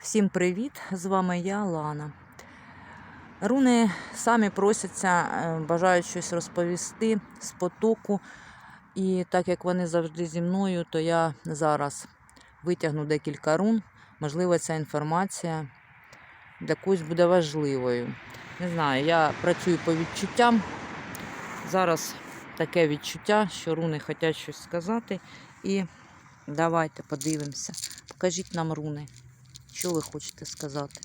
Всім привіт! З вами я, Лана. Руни самі просяться, е, бажають щось розповісти з потоку. І так як вони завжди зі мною, то я зараз витягну декілька рун. Можливо, ця інформація для когось буде важливою. Не знаю, я працюю по відчуттям. Зараз таке відчуття, що руни хочуть щось сказати. І давайте подивимося. Покажіть нам руни. Що ви хочете сказати?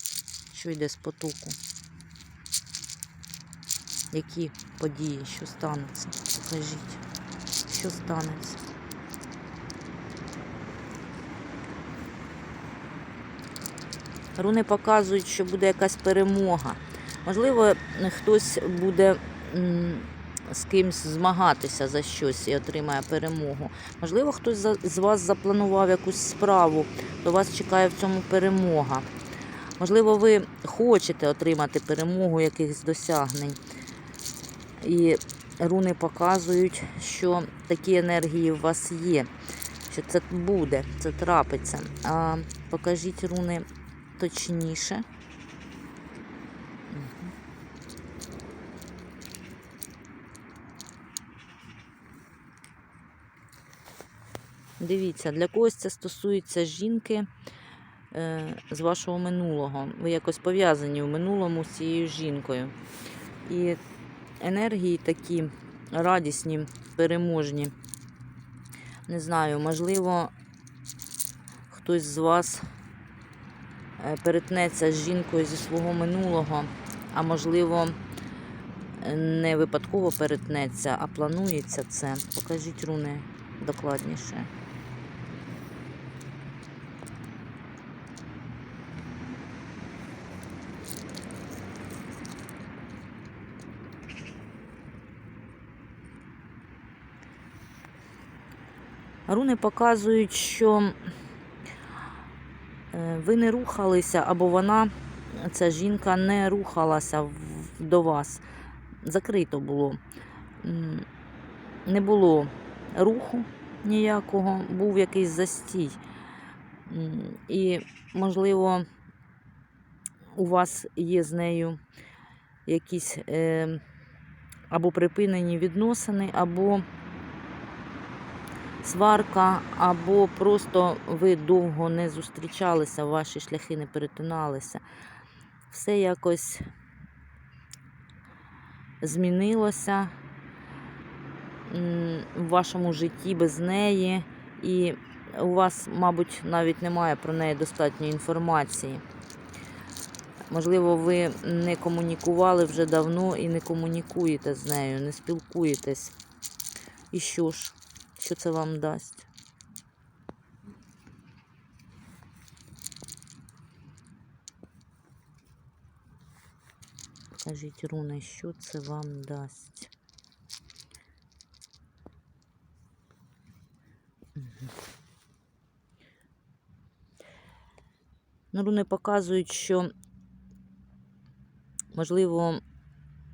Що йде з потоку? Які події, що станеться? Покажіть, що станеться. Руни показують, що буде якась перемога. Можливо, хтось буде з кимсь змагатися за щось і отримає перемогу. Можливо, хтось з вас запланував якусь справу, то вас чекає в цьому перемога. Можливо, ви хочете отримати перемогу якихось досягнень. І руни показують, що такі енергії у вас є, що це буде, це трапиться. А покажіть руни точніше. Дивіться, для когось це стосується жінки е, з вашого минулого. Ви якось пов'язані в минулому з цією жінкою. І енергії такі радісні, переможні. Не знаю, можливо, хтось з вас е, перетнеться з жінкою зі свого минулого, а можливо, не випадково перетнеться, а планується це. Покажіть руни докладніше. Руни показують, що е, ви не рухалися, або вона, ця жінка, не рухалася до вас. Закрито було. Не було руху ніякого, був якийсь застій. І, можливо, у вас є з нею якісь е, або припинені відносини, або сварка, або просто ви довго не зустрічалися, ваші шляхи не перетиналися. Все якось змінилося в вашому житті без неї, і у вас, мабуть, навіть немає про неї достатньо інформації. Можливо, ви не комунікували вже давно і не комунікуєте з нею, не спілкуєтесь. І що ж? Що це вам дасть? Покажіть, руни, що це вам дасть? Ну, руни показують, що, можливо,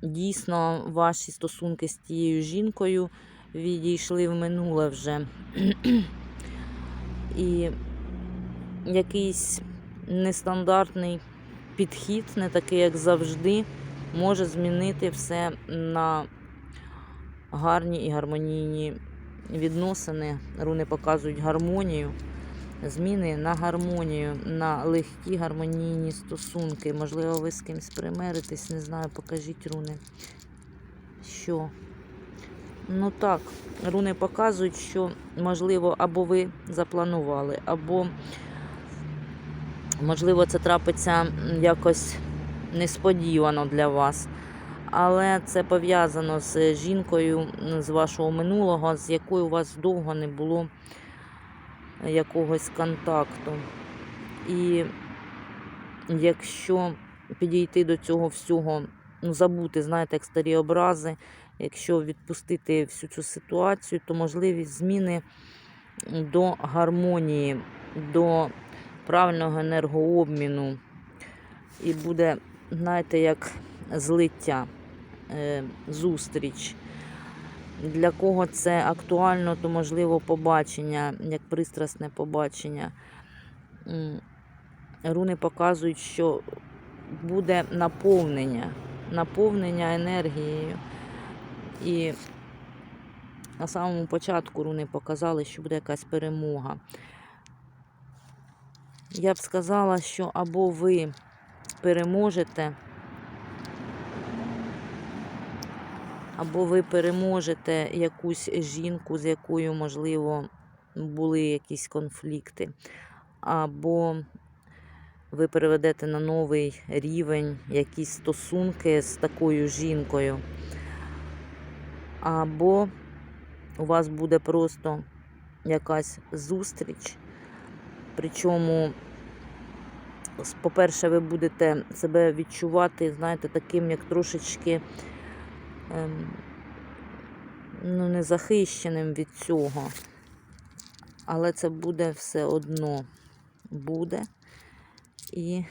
дійсно ваші стосунки з тією жінкою відійшли в минуле вже. І якийсь нестандартний підхід, не такий, як завжди, може змінити все на гарні і гармонійні відносини. Руни показують гармонію. Зміни на гармонію, на легкі гармонійні стосунки. Можливо, ви з кимось примиритесь, не знаю, покажіть руни. Що? Ну так, руни показують, що, можливо, або ви запланували, або, можливо, це трапиться якось несподівано для вас. Але це пов'язано з жінкою з вашого минулого, з якою у вас довго не було якогось контакту. І якщо підійти до цього всього, ну, забути, знаєте, як старі образи, якщо відпустити всю цю ситуацію, то можливість зміни до гармонії, до правильного енергообміну. І буде, знаєте, як злиття, е, зустріч. Для кого це актуально, то можливо побачення, як пристрасне побачення. Руни показують, що буде наповнення, наповнення енергією. І на самому початку руни показали, що буде якась перемога. Я б сказала, що або ви переможете, або ви переможете якусь жінку, з якою, можливо, були якісь конфлікти, або ви переведете на новий рівень якісь стосунки з такою жінкою, або у вас буде просто якась зустріч. Причому, по-перше, ви будете себе відчувати, знаєте, таким, як трошечки ем, ну, незахищеним від цього. Але це буде все одно буде. І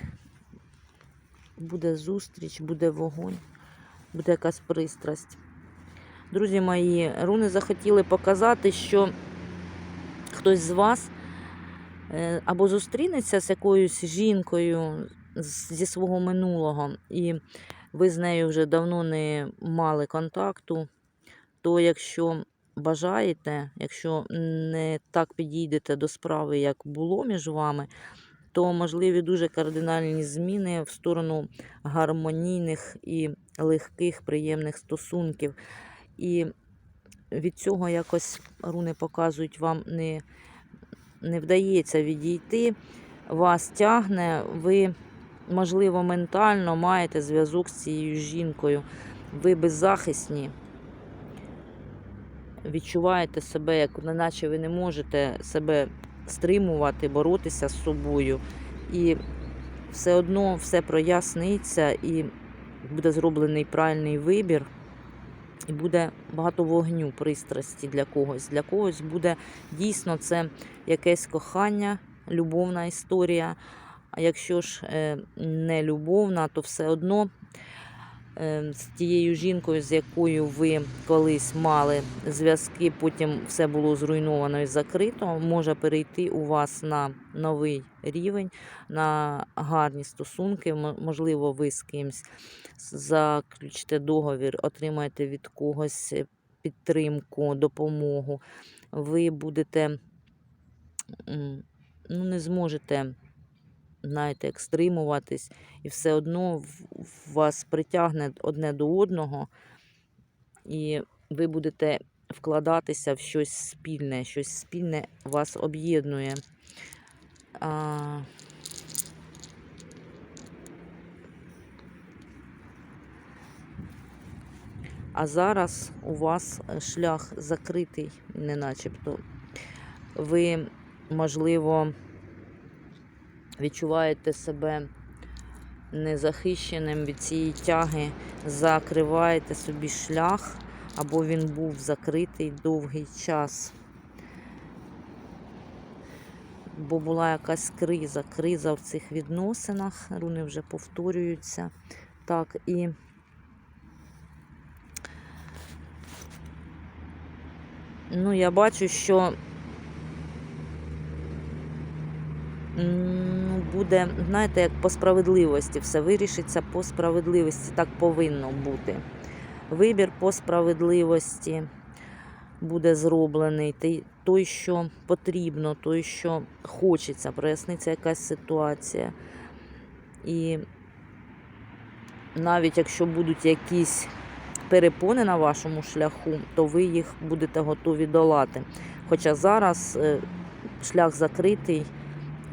буде зустріч, буде вогонь, буде якась пристрасть. Друзі мої, руни захотіли показати, що хтось з вас е, або зустрінеться з якоюсь жінкою зі свого минулого, і ви з нею вже давно не мали контакту, то якщо бажаєте, якщо не так підійдете до справи, як було між вами, то можливі дуже кардинальні зміни в сторону гармонійних і легких, приємних стосунків. І від цього якось руни показують, вам не, не вдається відійти, вас тягне, ви, можливо, ментально маєте зв'язок з цією жінкою, ви беззахисні. Відчуваєте себе, як наче ви не можете себе стримувати, боротися з собою. І все одно все проясниться і буде зроблений правильний вибір. І буде багато вогню, пристрасті для когось. Для когось буде дійсно це якесь кохання, любовна історія. А якщо ж е, не любовна, то все одно з тією жінкою, з якою ви колись мали зв'язки, потім все було зруйновано і закрито, може перейти у вас на новий рівень, на гарні стосунки. Можливо, ви з кимсь заключите договір, отримаєте від когось підтримку, допомогу. Ви будете ну, не зможете знаєте, як стримуватись, і все одно вас притягне одне до одного, і ви будете вкладатися в щось спільне, щось спільне вас об'єднує. А... А зараз у вас е, шлях закритий, не начебто. Ви, можливо, відчуваєте себе незахищеним від цієї тяги, закриваєте собі шлях, або він був закритий довгий час. Бо була якась криза, криза в цих відносинах, руни вже повторюються. Так, і ну, я бачу, що буде, знаєте, як по справедливості, все вирішиться по справедливості, так повинно бути. Вибір по справедливості буде зроблений. Той- що потрібно, той, що хочеться, проясниться якась ситуація. І навіть якщо будуть якісь перепони на вашому шляху, то ви їх будете готові долати. Хоча зараз е, шлях закритий,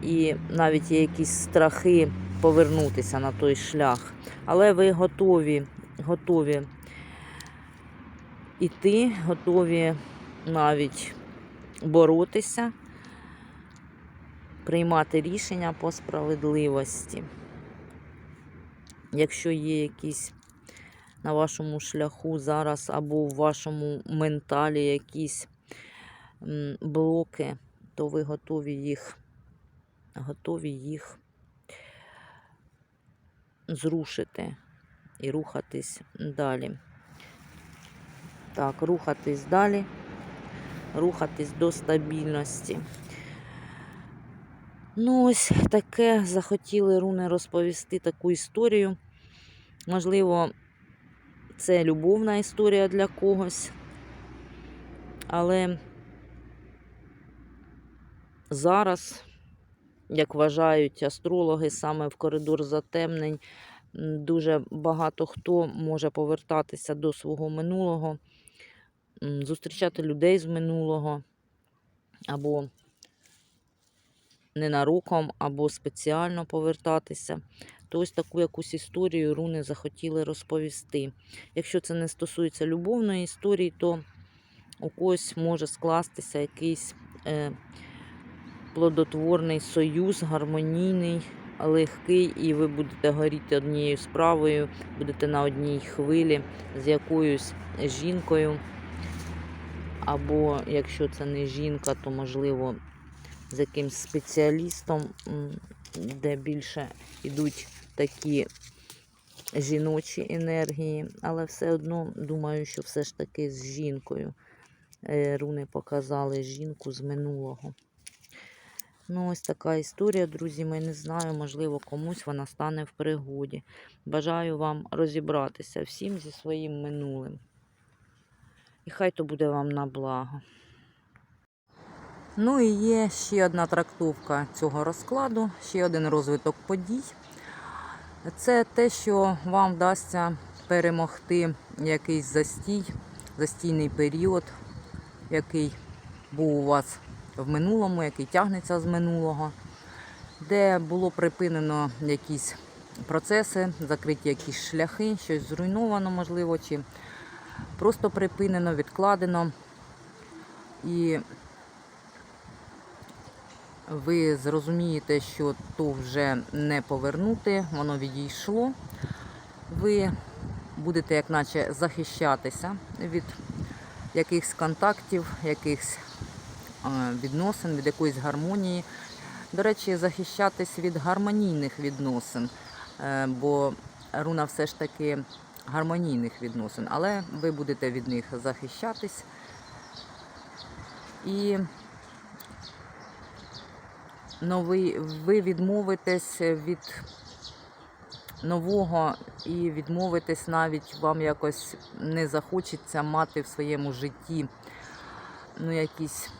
і навіть є якісь страхи повернутися на той шлях. Але ви готові, готові іти, готові навіть боротися, приймати рішення по справедливості. Якщо є якісь на вашому шляху зараз або в вашому менталі якісь блоки, то ви готові їх, готові їх зрушити і рухатись далі. Так, рухатись далі, рухатись до стабільності. Ну, ось таке захотіли руни розповісти таку історію. Можливо, це любовна історія для когось. Але зараз, як вважають астрологи, саме в коридор затемнень, дуже багато хто може повертатися до свого минулого, зустрічати людей з минулого, або ненароком, або спеціально повертатися. То ось таку якусь історію руни захотіли розповісти. Якщо це не стосується любовної історії, то у когось може скластися якийсь е, плодотворний союз, гармонійний, легкий, і ви будете горіти однією справою, будете на одній хвилі з якоюсь жінкою. Або якщо це не жінка, то можливо з якимсь спеціалістом, де більше йдуть такі жіночі енергії, але все одно думаю, що все ж таки з жінкою. Е, Руни показали жінку з минулого. Ну, ось така історія, друзі. Ми не знаю, можливо, комусь вона стане в пригоді. Бажаю вам розібратися всім зі своїм минулим. І хай то буде вам на благо. Ну і є ще одна трактовка цього розкладу, ще один розвиток подій. Це те, що вам вдасться перемогти якийсь застій, застійний період, який був у вас в минулому, який тягнеться з минулого, де було припинено якісь процеси, закриті якісь шляхи, щось зруйновано, можливо, чи просто припинено, відкладено. І ви зрозумієте, що то вже не повернути, воно відійшло. Ви будете, як наче, захищатися від якихось контактів, якихось відносин, від якоїсь гармонії. До речі, захищатись від гармонійних відносин, е, бо руна все ж таки гармонійних відносин, але ви будете від них захищатись. І новий, ви відмовитесь від нового і відмовитесь навіть вам якось не захочеться мати в своєму житті ну, якісь,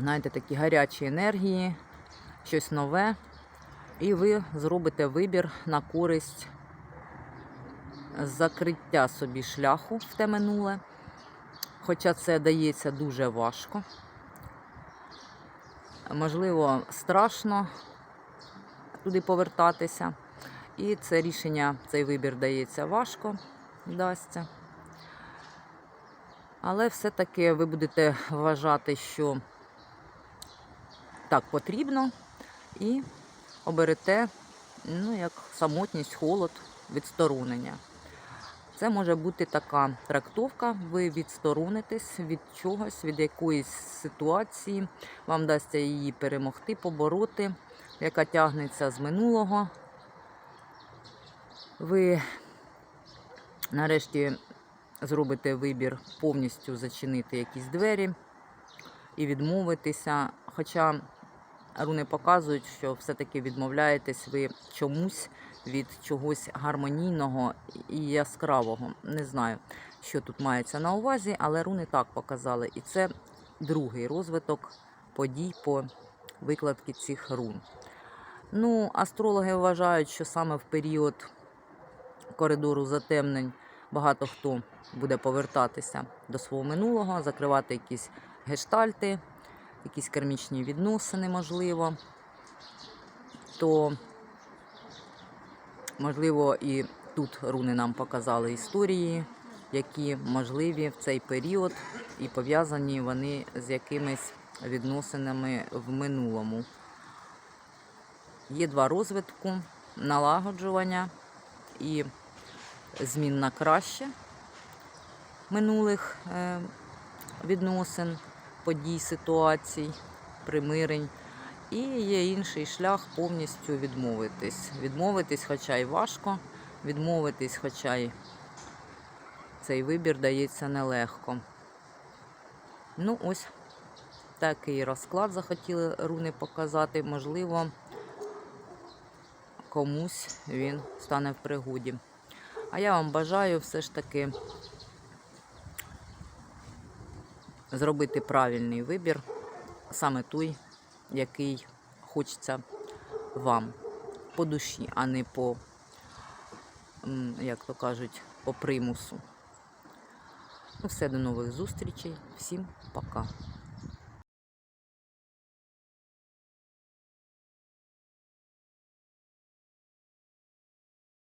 знаєте, такі гарячі енергії, щось нове. І ви зробите вибір на користь закриття собі шляху в те минуле. Хоча це дається дуже важко. Можливо, страшно туди повертатися. І це рішення, цей вибір дається важко, вдасться. Але все-таки ви будете вважати, що так потрібно, і оберете ну, як самотність, холод, відсторонення. Це може бути така трактовка, ви відсторонитесь від чогось, від якоїсь ситуації, вам вдасться її перемогти, побороти, яка тягнеться з минулого. Ви нарешті зробите вибір повністю зачинити якісь двері і відмовитися. Хоча руни показують, що все-таки відмовляєтесь ви чомусь від чогось гармонійного і яскравого. Не знаю, що тут мається на увазі, але руни так показали. І це другий розвиток подій по викладці цих рун. Ну, астрологи вважають, що саме в період коридору затемнень багато хто буде повертатися до свого минулого, закривати якісь гештальти, якісь кармічні відносини, можливо. То, можливо, і тут руни нам показали історії, які можливі в цей період, і пов'язані вони з якимись відносинами в минулому. Є два розвитку, налагоджування і змін на краще минулих е, відносин, подій, ситуацій, примирень. І є інший шлях повністю відмовитись. Відмовитись, хоча й важко, відмовитись, хоча й цей вибір дається нелегко. Ну, ось такий розклад захотіли руни показати. Можливо, комусь він стане в пригоді. А я вам бажаю все ж таки зробити правильний вибір, саме той, який хочеться вам по душі, а не по, як то кажуть, по примусу. Ну, все, до нових зустрічей. Всім пока.